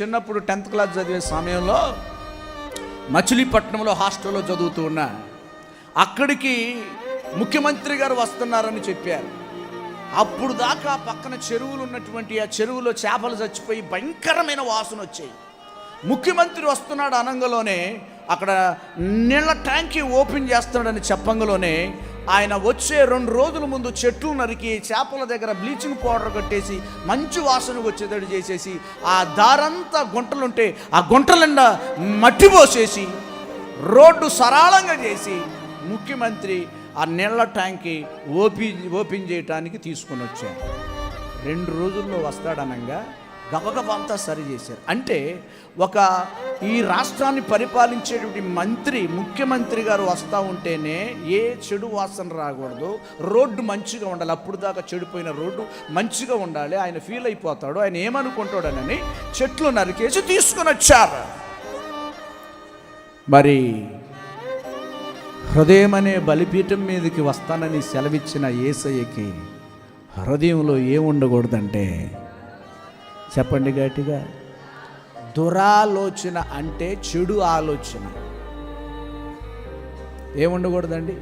చిన్నప్పుడు tenth class చదివే సమయంలో మచిలీపట్నంలో హాస్టల్లో చదువుతూ ఉన్నా అక్కడికి ముఖ్యమంత్రి గారు వస్తున్నారని చెప్పారు. అప్పుడు దాకా పక్కన చెరువులు ఉన్నటువంటి ఆ చెరువులో చేపలు చచ్చిపోయి భయంకరమైన వాసన వచ్చాయి. ముఖ్యమంత్రి వస్తున్నాడు అనంగలోనే అక్కడ నీళ్ళ ట్యాంకీ ఓపెన్ చేస్తున్నాడని చెప్పంగలోనే ఆయన వచ్చే రెండు రోజుల ముందు చెట్లు నరికి చేపల దగ్గర బ్లీచింగ్ పౌడర్ కట్టేసి మంచి వాసన వచ్చేటట్టు చేసేసి ఆ దారంతా గుంటలుంటే ఆ గుంటల మట్టి పోసేసి రోడ్డు సరళంగా చేసి ముఖ్యమంత్రి ఆ నీళ్ళ ట్యాంక్కి ఓపి ఓపెన్ చేయటానికి తీసుకొని వచ్చారు రెండు రోజుల్లో వస్తాడనంగా గబగబంతా సరి చేశారు. అంటే ఒక ఈ రాష్ట్రాన్ని పరిపాలించేటువంటి మంత్రి ముఖ్యమంత్రి గారు వస్తూ ఉంటేనే ఏ చెడు వాసన రాకూడదు. రోడ్డు మంచిగా ఉండాలి. అప్పుడు దాకా చెడిపోయిన రోడ్డు మంచిగా ఉండాలి. ఆయన ఫీల్ అయిపోతాడు. ఆయన ఏమనుకుంటాడనని చెట్లు నరికేసి తీసుకొని వచ్చారు. మరి హృదయం అనే బలిపీఠం మీదకి వస్తానని సెలవిచ్చిన ఏసయ్యకి హృదయంలో ఏముండకూడదంటే చెప్పండి గట్టిగా. దురాలోచన అంటే చెడు ఆలోచన. ఏముండకూడదండి?